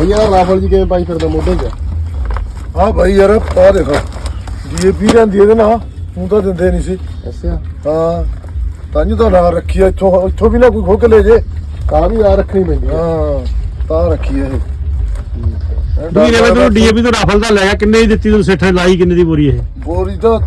ਭਈਆ ਰਾਫਲ ਜੀ ਕਿਵੇਂ ਪਾਈ ਫਿਰਦਾ ਮੋਢੇ 'ਚ ਹਾਂ ਭਾਈ ਯਾਰ ਆ ਦੇਖੋ ਡੀਏਪੀ ਰਹਿੰਦੀ ਇਹਦੇ ਨਾਲ ਤੂੰ ਤਾਂ ਦਿੰਦੇ ਨਹੀਂ ਸੀ। ਅੱਛਾ। ਹਾਂ ਤਾਂ ਜੀ ਤਾਂ ਨਾਲ ਰੱਖੀ ਆ ਇੱਥੋਂ ਇੱਥੋਂ ਵੀ ਨਾ ਕੋਈ ਖੋ ਕੇ ਲੈ ਜੇ। ਤਾਂ ਵੀ ਆ ਰੱਖਣੀ ਪੈਂਦੀ ਆ। ਹਾਂ ਤਾਂ ਰੱਖੀ ਆ ਇਹ। ਵੀ ਨੇ ਮੈਨੂੰ ਡੀਏਪੀ ਤੋਂ ਰਾਫਲ ਦਾ ਲੈ ਗਿਆ ਕਿੰਨੇ ਦੀ ਦਿੱਤੀ ਤੂੰ ਸੇਠੇ ਲਾਈ ਕਿੰਨੇ ਦੀ ਬੋਰੀ ਇਹ? ਬੋਰੀ ਤਾਂ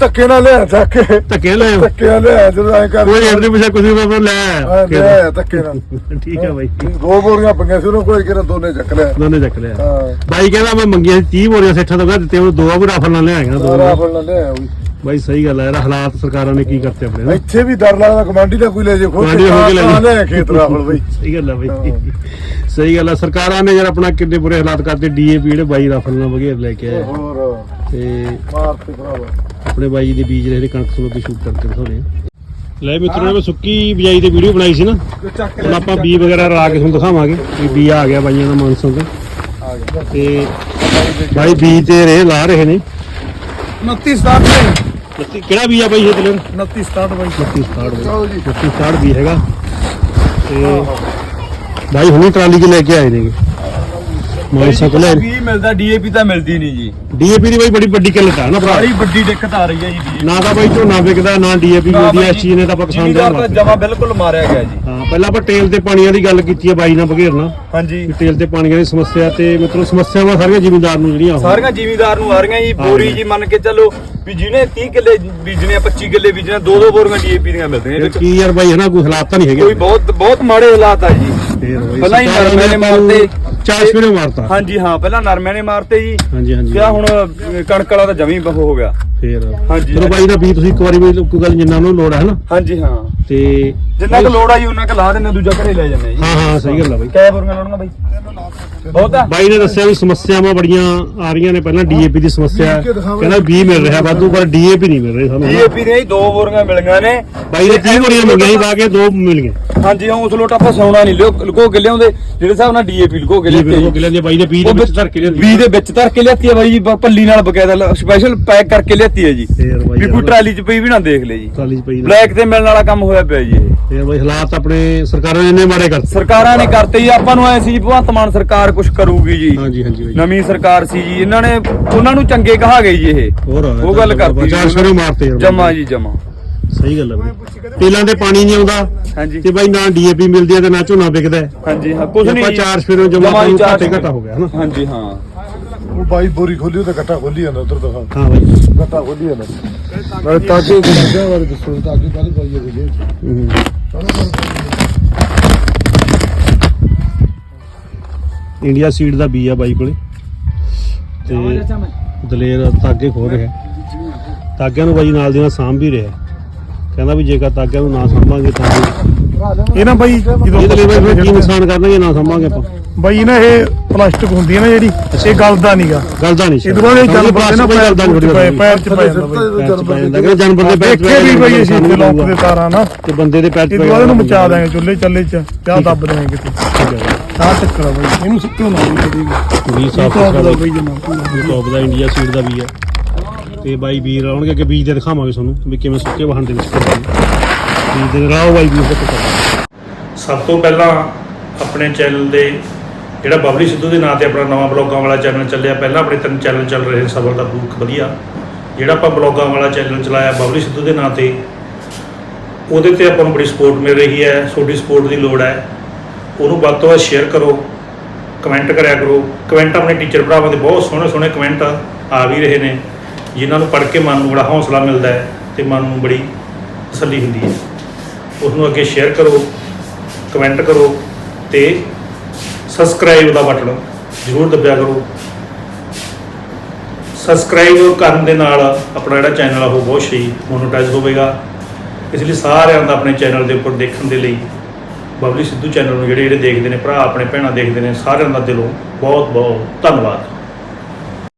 ਧੱਕੇ ਨਾਲ ਲਿਆ ਚੱਕ ਕੇ। ਧੱਕੇ ਲੈ ਆਇਓ। ਧੱਕੇ ਨਾਲ ਲਿਆ ਜਦੋਂ ਐ ਕਰ ਕੋਈ ਰੇਟ ਨਹੀਂ ਪੁੱਛਿਆ ਕੁਝ ਨਹੀਂ ਮੈਂ ਲੈ ਆਇਆ। ਲਿਆ ਧੱਕੇ ਨਾਲ। ਠੀਕ ਹੈ ਬਾਈ। ਦੋ ਬੋਰੀਆਂ ਪਈਆਂ ਸੀ ਉਹਨੂੰ ਕੋਈ ਕਿਹੜਾ ਦੋਨੇ ਚੱਕ ਲਿਆ। ਦੋਨੇ ਚੱਕ ਲਿਆ। ਹਾਂ। ਬਾਈ ਕਹਿੰਦਾ ਮੈਂ ਮੰਗੀਆਂ ਸੀ 30 ਬੋਰੀਆਂ ਸੇਠਾਂ ਤੋਂ ਕਹਿੰਦਾ ਦਿੱਤੇ ਉਹ ਦੋ ਵੀ ਰਾਫਲ ਨਾਲ ਲਿਆਏਗਾ ਦੋ ਸਾਰਾ ਫੜ ਲਿਆ ਉਹ ਵੀ। ਬਾਈ ਸਹੀ ਗੱਲ ਹੈ ਯਾਰ ਹਾਲਾਤ ਸਰਕਾਰਾਂ ਨੇ ਕੀ ਕਰਤੇ ਆਪਣੇ ਨਾ। ਇੱਥੇ ਵੀ ਡਰ ਲੱਗਦਾ ਕਮਾਂਡੀ ਦਾ ਕੋਈ ਲੈ ਜੇ ਖੋ ਕਮਾਂਡੀ ਦਾ ਖੋ ਕੇ ਲੈ ਜੇ। ਲੈ ਖੇਤ ਰਾਫਲ ਬਈ। ਸਹੀ ਗੱਲ ਹੈ ਬਾਈ। ਸਹੀ ਗੱਲ ਹੈ ਸਰਕਾਰਾਂ ਨੇ ਯਾਰ ਆਪਣਾ ਕਿੰਨੇ ਬੁਰੇ ਹਾਲਾਤ ਕਰਤੇ ਡੀਏਪੀ ਜਿਹੜੇ ਬਾਈ ਰਾਫਲ ਨਾਲ ਵਗੈਰ ਲੈ ਕੇ ਆਏ ਹੋਰ। ਤੇ ਮਾਰ ਤੇ ਭਰਾਵਾ। ਆਪਣੇ ਬਾਈ ਦੇ ਬੀਜ ਰਹੇ ਨੇ ਕਣਕ ਸੁਣੋ ਕੇ ਸ਼ੂਟ ਕਰਕੇ ਦਿਖਾਉਣੇ ਆ। ਲੈ ਮਿੱਤਰੋ ਨੇ ਮੈਂ ਸੁੱਕੀ ਬਿਜਾਈ ਦੀ ਵੀਡੀਓ ਬਣਾਈ ਸੀ ਨਾ। ਹੁਣ ਆਪਾਂ ਬੀ ਵਗੈਰਾ ਰਾ ਕੇ ਤੁਹਾਨੂੰ ਦਿਖਾਵਾਂਗੇ ਵੀ ਬੀ ਆ ਗਿਆ ਬਾਈਆਂ ਦਾ ਮਾਨਸੋਂ ਤੇ। ਆ ਗਿਆ ਤੇ ਬਾਈ ਬੀ ਤੇ ਰੇ ਲਾ ਰਹੇ ਨੇ। 29 ਸਟਾਰਟ ਬੱਤੀ ਕਿਹੜਾ ਬੀ ਆ ਬਾਈ ਇਹ ਦਲਰ 29 ਸਟਾਰਟ ਬਾਈ। 32 ਸਟਾਰਟ ਚਲੋ ਜੀ। 32 ਸਟਾਰਟ ਵੀ ਹੈਗਾ। ਤੇ ਬਾਈ ਹੁਣੀ ਟਰਾਲੀ 'ਚ ਲੈ ਕੇ ਆਏ ਨੇਗੇ। ਤੋਂ ਲੈ ਵੀ ਮਿਲਦਾ ਡੀਏਪੀ ਤਾਂ ਮਿਲਦੀ ਨਹੀਂ ਜੀ। ਡੀਏਪੀ ਦੀ ਬਾਈ ਬੜੀ ਵੱਡੀ ਕਿੱਲਤ ਆ ਨਾ ਭਰਾ। ਬੜੀ ਵੱਡੀ ਦਿੱਕਤ ਆ ਰਹੀ ਹੈ ਜੀ ਨਾ ਤਾਂ ਬਾਈ ਝੋਨਾ ਵਿਕਦਾ ਨਾ ਡੀਏਪੀ ਮਿਲਦੀ ਐ ਇਸ ਚੀਜ਼ ਨੇ ਤਾਂ ਆਪਾਂ ਕਿਸਾਨ ਦੇ ਜਮਾ ਬਿਲਕੁਲ ਮਾਰਿਆ ਗਿਆ ਜੀ। ਹਾਂ ਪਹਿਲਾਂ ਆਪਾਂ ਤੇਲ ਤੇ ਪਾਣੀਆਂ ਦੀ ਗੱਲ ਕੀਤੀ ਹੈ ਬਾਈ ਨਾਲ ਬਘੇਰਨਾ ਹਾਂਜੀ। ਤੇਲ ਤੇ ਪਾਣੀਆਂ ਦੀ ਸਮੱਸਿਆ ਤੇ ਮਤਲਬ ਸਮੱਸਿਆਵਾਂ ਸਾਰੀਆਂ ਜ਼ਿਮੀਂਦਾਰ ਨੂੰ ਜਿਹੜੀਆਂ ਸਾਰੀਆਂ ਜ਼ਿਮੀਦਾਰ ਨੂੰ ਆ ਰਹੀਆਂ ਜੀ ਬੋਰੀ ਜੀ। ਮੰਨ ਕੇ ਚੱਲੋ ਵੀ ਜਿਹਨੇ 30 ਕਿੱਲੇ ਬੀਜਣੇ ਆ 25 ਕਿੱਲੇ ਬੀਜਣੇ ਆ, ਦੋ ਦੋ ਬੋਰੀਆਂ ਡੀਏਪੀ ਦੀਆਂ ਮਿਲਦੀਆਂ ਕੀ ਯਾਰ ਬਾਈ ਹਨਾ ਕੋਈ ਹਾਲਾਤ ਤਾਂ ਨਹੀਂ ਹੈਗੇ। ਕੋਈ ਬਹੁਤ ਬਹੁਤ ਮਾੜੇ ਹਾਲਾਤ ਆ ਜੀ। ਪਹਿਲਾਂ ਹੀ ਸਰਕਾਰਾਂ ਨਰਮੇ ਨੇ ਮਾਰਤੇ। ਚਾਰ ਸਵੇਰੇ ਮਾਰਤਾ। ਹਾਂਜੀ ਹਾਂ ਪਹਿਲਾਂ ਨਰਮੇ ਨੇ ਮਾਰਤੇ ਜੀ। ਹਾਂਜੀ ਹਾਂਜੀ। ਕਿਆ ਹੁਣ ਕਣਕ ਵਾਲਾ ਤਾਂ ਜਮੀ ਬਹੁ ਹੋ ਗਿਆ। ਫੇਰ। ਹਾਂਜੀ। ਚਲੋ ਬਾਈ ਦਾ ਵੀ ਤੁਸੀਂ ਇੱਕ ਵਾਰੀ ਵੀ ਕੋਈ ਗੱਲ ਜਿੰਨਾ ਨੂੰ ਲੋੜ ਹੈ ਹਨਾ? ਹਾਂਜੀ ਹਾਂ। ਤੇ ਜਿੰਨਾ ਕੁ ਲੋੜ ਆ ਜੀ ਉਹਨਾਂ ਕੁ ਲਾ ਦਿੰਦੇ ਦੂਜਾ ਘਰੇ ਲੈ ਜਾਂਦੇ ਜੀ। ਹਾਂ ਹਾਂ ਸਹੀ ਗੱਲ ਆ ਬਾਈ। ਕੈ ਬੋਰੀਆਂ ਲਾਉਣੀਆਂ ਬਾਈ। ਬਹੁਤ? ਬਾਈ ਨੇ ਦੱਸਿਆ ਵੀ ਸਮੱਸਿਆਵਾਂ ਬੜੀਆਂ ਆ ਰਹੀਆਂ ਨੇ ਪਹਿਲਾਂ ਡੀਏਪੀ ਦੀ ਸਮੱਸਿਆ। ਕਹਿੰਦਾ 20 ਮਿਲ ਰਿਹਾ ਵਾਧੂ ਪਰ ਡੀਏਪੀ ਨਹੀਂ ਮਿਲ ਰਹੀ ਸਾਨੂੰ। ਡੀਏਪੀ ਦੀਆਂ ਹੀ ਦੋ ਬੋਰੀਆਂ ਮਿਲੀਆਂ ਨੇ। ਬਾਈ ਨੇ 30 ਬੋਰੀਆਂ ਮੰਗੀਆਂ ਸੀ ਪਾ ਕੇ ਦੋ ਮਿਲ ਗਏ ਹਾਂਜੀ ਹਾਂ ਉਸ ਲੋਟ ਆਪਾਂ ਸੌਣਾ ਨਹੀਂ ਲਿਓ ਲੁਕੋ ਕੇ ਲਿਆਉਂਦੇ ਜਿਹੜੇ ਹਿਸਾਬ ਨਾਲ ਡੀਏਪੀ ਲੁਕੋ ਕੇ ਡੀਏਪੀ ਲਿਆਤੇ ਕੋ ਕਿਲੇ ਦੀ ਬਾਈ ਨੇ 20 ਦੇ ਵਿੱਚ ਧਰ ਕੇ ਲਿਆਂਦੀ ਵੀ ਦੇ ਵਿੱਚ ਧਰ ਕੇ ਲਿਆਤੀ ਹੈ ਬਾਈ ਜੀ ਬ- ਪੱਲੀ ਨਾਲ ਬਕਾਇਦਾ ਸਪੈਸ਼ਲ ਪੈਕ ਕਰਕੇ ਲਿਆਤੀ ਹੈ ਜੀ। ਫੇਰ ਬਾਈ ਵੀ ਕੋਈ ਟਰਾਲੀ 'ਚ ਪਈ ਵੀ ਨਾ ਦੇਖ ਲੈ ਜੀ। ਟਰਾਲੀ 'ਚ ਪਈ ਨੇ। ਬਲੈਕ ਤੇ ਮਿਲਣ ਵਾਲਾ ਕੰਮ ਹੋਇਆ ਪਿਆ ਜੀ ਇਹ। ਫੇਰ ਬਾਈ ਹਾਲਾਤ ਆਪਣੇ ਸਰਕਾਰਾਂ ਨੇ ਇੰਨੇ ਮਾੜੇ ਕਰਤੇ। ਸਰਕਾਰਾਂ ਨੇ ਕਰਤੇ ਜੀ ਆਪਾਂ ਨੂੰ ਐ ਸੀ ਜੀ ਭਗਵੰਤ ਮਾਨ ਸਰਕਾਰ ਕੁਝ ਕਰੂਗੀ ਜੀ। ਹਾਂਜੀ ਹਾਂਜੀ ਬਾਈ। ਨਵੀਂ ਸਰਕਾਰ ਸੀ ਜੀ ਇਹਨਾਂ ਨੇ ਉਹਨਾਂ ਨੂੰ ਚੰਗੇ ਕਹਾ ਗਏ ਜੀ ਇਹ। ਹੋਰ ਉਹ ਗੱਲ ਕਰਤੀ ਚਾਰ ਸਵੇਰੇ ਮਾਰਤੇ ਯਾਰ ਜਮਾ ਜੀ ਜਮਾ। ਸਹੀ ਗੱਲ ਹੈ ਬਾਈ। ਤੇਲਾਂ ਤੇ ਪਾਣੀ ਨਹੀਂ ਆਉਂਦਾ ਹਾਂਜੀ। ਤੇ ਬਾਈ ਨਾ ਡੀਏਪੀ ਮਿਲਦੀ ਹੈ ਤੇ ਨਾ ਝੋਨਾ ਵਿਕਦਾ। ਹੈ। ਹਾਂਜੀ ਹਾਂ ਕੁਝ ਤੇ ਨਹੀਂ ਆਪਾਂ ਚਾਰ ਸਵੇਰੇ ਜਮਾ ਜਮਾਂ ਹੀ ਚਾਰ ਘਾਟੇ ਘਾਟਾ ਹੋ ਗਿਆ ਹਨਾ। ਹਾਂਜੀ ਹਾਂ। ਬਾਈ ਬੋਰੀ ਖੋਲੀ ਉਹ ਤਾਂ ਗੱਟਾ ਖੋਲੀ ਜਾਂਦਾ ਉਧਰ ਦਿਖਾ। ਹਾਂ ਬਾਈ। ਗੱਟਾ ਖੋਲੀ ਜਾਂਦਾ। ਨਾਲੇ ਤਾਕੇ ਦੇ ਲੱਗਾ ਵਾਰ ਦੱਸੋ ਤਾਕੇ ਕੱਲ ਪਾਈ ਹੈ ਜੀ ਹੂੰ। ਇੰਡੀਆ ਸੀਡ ਦਾ ਬੀ ਆ ਬਾਈ ਕੋਲੇ। ਤੇ ਦਲੇਰ ਤਾਗੇ ਖੋ ਰਿਹਾ। ਤਾਗਿਆਂ ਨੂੰ ਬਾਈ ਨਾਲ ਦੀ ਨਾਲ ਸਾਂਭ ਵੀ ਰਿਹਾ। ਕਹਿੰਦਾ ਵੀ ਜੇਕਰ ਤਾਗਿਆਂ ਨੂੰ ਨਾ ਸਾਂਭਾਂਗੇ ਤਾਂ ਇਹ ਨਾ ਬਾਈ ਜਦੋਂ ਇਹ ਦਲੇਰ ਬਾਈ ਫਿਰ ਕੀ ਨੁਕਸਾਨ ਕਰਨਗੇ ਨਾ ਸਾਂਭਾਂਗੇ ਆਪਾਂ। ਬਾਈ ਨਾ ਇਹ ਪਲਾਸਟਿਕ ਹੁੰਦੀ ਹੈ ਨਾ ਜਿਹੜੀ ਇਹ ਗਲਦਾ ਨਹੀਂਗਾ ਗਲਦਾ ਨਹੀਂ ਇਹ ਦੁਬਾਰਾ ਇਹ ਚੱਲ ਪੜਦੇ ਨਾ ਪੈਰ ਪੈਰ ਗਲਦਾ ਨਹੀਂ ਪੈਰ ਚ ਪੈ ਜਾਂਦਾ ਬਾਈ। ਪੈਰ ਚ ਪੈ ਜਾਂਦਾ। ਕਿ ਜਾਨਵਰ ਦੇ ਪੈਰ ਦੇਖੇ ਵੀ ਬਾਈ ਅਸੀਂ ਇੱਥੇ ਲੋਕ ਦੇ ਤਾਰਾਂ ਨਾ। ਤੇ ਬੰਦੇ ਦੇ ਪੈਰ ਚ ਇਹ ਪੈ ਜਾਂਦਾ ਮਚਾ ਦਾਂਗੇ ਚੁੱਲ੍ਹੇ ਚੱਲੇ ਚ। ਚਾਹ ਦੱਬ ਦਾਂਗੇ ਕਿਤੇ। ਚਾਹ ਟੱਕਰਾ ਬਾਈ। ਇਹਨੂੰ ਸਿੱਟੋ ਨਾ ਵੀ ਕਦੀ ਵੀ। ਸਾਫ਼ ਸੁਥਰਾ ਬਾਈ ਟੌਪ ਦਾ ਇੰਡੀਆ ਸੀਡ ਦਾ ਵੀ ਹੈ। ਤੇ ਬਾਈ ਵੀਰ ਆਉਣਗੇ ਅੱਗੇ ਬੀਜ ਦੇ ਦਿਖਾਵਾਂਗੇ ਤੁਹਾਨੂੰ ਵੀ ਕਿਵੇਂ ਸੁੱਕੇ ਵਾਹਣ ਦੇ ਵਿੱਚ ਕਰਦੇ ਨੇ ਬੀਜ ਵੀ ਪਤਾ ਸਭ ਤੋਂ ਪਹਿਲਾਂ ਆਪਣੇ ਚੈਨਲ ਦੇ ਜਿਹੜਾ ਬਬਲੀ ਸਿੱਧੂ ਦੇ ਨਾਂ ਤੇ ਆਪਣਾ ਨਵਾਂ ਬਲੌਗਾਂ ਵਾਲਾ ਚੈਨਲ ਚੱਲਿਆ, ਪਹਿਲਾਂ ਆਪਣੇ ਤਿੰਨ ਚੈਨਲ ਚੱਲ ਰਹੇ ਸੀ ਸਬਰ ਦਾ ਬੂਕ ਵਧੀਆ। ਜਿਹੜਾ ਆਪਾਂ ਬਲੌਗਾਂ ਵਾਲਾ ਚੈਨਲ ਚਲਾਇਆ ਬਬਲੀ ਸਿੱਧੂ ਦੇ ਨਾਂ ਤੇ, ਉਹਦੇ ਤੇ ਆਪਾਂ ਨੂੰ ਬੜੀ ਸਪੋਰਟ ਮਿਲ ਰਹੀ ਹੈ, ਤੁਹਾਡੀ ਸਪੋਰਟ ਦੀ ਲੋੜ ਹੈ। ਉਹਨੂੰ ਵੱਧ ਤੋਂ ਵੱਧ ਸ਼ੇਅਰ ਕਰੋ ਕਮੈਂਟ ਕਰਿਆ ਕਰੋ। ਕਮੈਂਟ ਆਪਣੇ ਟੀਚਰ ਭਰਾਵਾਂ ਦੇ ਬਹੁਤ ਸੋਹਣੇ ਸੋਹਣੇ ਕਮੈਂਟ ਆ ਵੀ ਰਹੇ ਨੇ, ਜਿਨ੍ਹਾਂ ਨੂੰ ਪੜ੍ਹ ਕੇ ਮਨ ਨੂੰ ਬੜਾ ਹੌਸਲਾ ਮਿਲਦਾ ਹੈ ਤੇ ਮਨ ਨੂੰ ਬੜੀ ਤਸੱਲੀ ਹੁੰਦੀ ਹੈ। ਉਸ ਨੂੰ ਅੱਗੇ ਸ਼ੇਅਰ ਕਰੋ ਕਮੈਂਟ ਕਰੋ ਤੇ ਸਬਸਕ੍ਰਾਈਬ ਦਾ ਬਟਨ ਜ਼ਰੂਰ ਦਬਿਆ ਕਰੋ। ਸਬਸਕ੍ਰਾਈਬ ਕਰਨ ਦੇ ਨਾਲ ਆਪਣਾ ਜਿਹੜਾ ਚੈਨਲ ਆ ਉਹ ਬਹੁਤ ਸਹੀ ਮੋਨੋਟਾਈਜ਼ ਹੋਵੇਗਾ। ਇਸ ਲਈ ਸਾਰਿਆਂ ਦਾ ਆਪਣੇ ਚੈਨਲ ਦੇ ਉੱਪਰ ਦੇਖਣ ਦੇ ਲਈ ਬਬਲੀ ਸਿੱਧੂ ਚੈਨਲ ਨੂੰ ਜਿਹੜੇ ਜਿਹੜੇ ਦੇਖਦੇ ਨੇ, ਭਰਾ, ਆਪਣੇ ਭੈਣਾਂ ਦੇਖਦੇ ਨੇ, ਸਾਰਿਆਂ ਦਾ ਦਿਲੋਂ ਬਹੁਤ ਬਹੁਤ ਧੰਨਵਾਦ।